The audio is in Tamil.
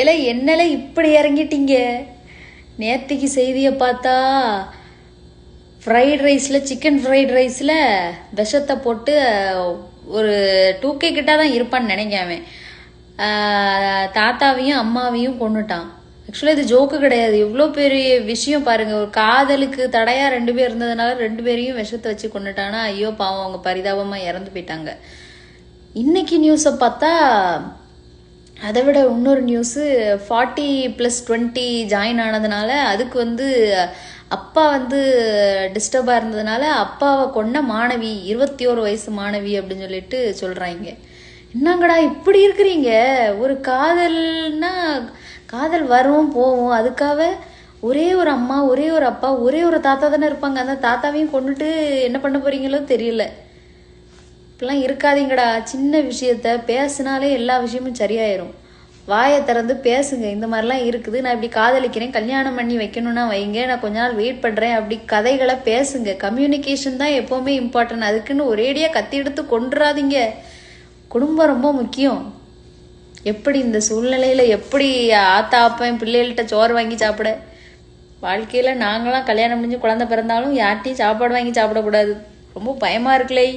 ஏல என்னல இப்படி இறங்கிட்டீங்க? நேத்திக்கு செய்தியை பார்த்தா ஃப்ரைட் ரைஸில் சிக்கன் ஃப்ரைட் ரைஸில் விஷத்தை போட்டு ஒரு டூ கே கிட்ட தான் இருப்பான்னு நினைக்காம தாத்தாவையும் அம்மாவையும் கொண்டுட்டான் ஆக்சுவலாக இது ஜோக்கு கிடையாது. எவ்வளோ பெரிய விஷயம் பாருங்கள் ஒரு காதலுக்கு தடையாக ரெண்டு பேர் இருந்ததுனால ரெண்டு பேரையும் விஷத்தை வச்சு கொண்டுட்டானா ஐயோ பாவம் அவங்க பரிதாபமாக இறந்து போயிட்டாங்க. இன்னைக்கு நியூஸை பார்த்தா அதை விட இன்னொரு news forty plus twenty join ஆனதுனால அதுக்கு வந்து அப்பா வந்து டிஸ்டர்பாக இருந்ததுனால அப்பாவை கொண்ட மாணவி இருபத்தி ஒரு வயசு மாணவி அப்படின்னு சொல்லிட்டு சொல்கிறாங்க என்னங்கடா இப்படி இருக்கிறீங்க? ஒரு காதல்னா காதல் வரும் போகும். அதுக்காக ஒரே ஒரு அம்மா ஒரே ஒரு அப்பா ஒரே ஒரு தாத்தா தானே இருப்பாங்க. அந்த தாத்தாவையும் கொண்டுட்டு என்ன பண்ண போறீங்களோ தெரியல. இப்படிலாம் இருக்காதீங்கடா. சின்ன விஷயத்த பேசினாலே எல்லா விஷயமும் சரியாயிரும். வாயை திறந்து பேசுங்க. இந்த மாதிரிலாம் இருக்குது. நான் இப்படி காதலிக்கிறேன். கல்யாணம் பண்ணி வைக்கணும்னா வைங்க. நான் கொஞ்ச நாள் வெயிட் பண்ணுறேன் அப்படி கதைகளை பேசுங்க. கம்யூனிகேஷன் தான் எப்போவுமே இம்பார்ட்டன்ட் அதுக்குன்னு ஒரேடியாக கத்தி எடுத்து கொண்டுறாதீங்க குடும்பம் ரொம்ப முக்கியம். எப்படி இந்த சூழ்நிலையில் எப்படி ஆத்தா அப்பன் பிள்ளைகள்கிட்ட சோறு வாங்கி சாப்பிட? வாழ்க்கையில் நாங்களாம் கல்யாணம் முடிஞ்சு குழந்தை பிறந்தாலும் யார்ட்டையும் சாப்பாடு வாங்கி சாப்பிடக்கூடாது. ரொம்ப பயமாக இருக்குல்லே.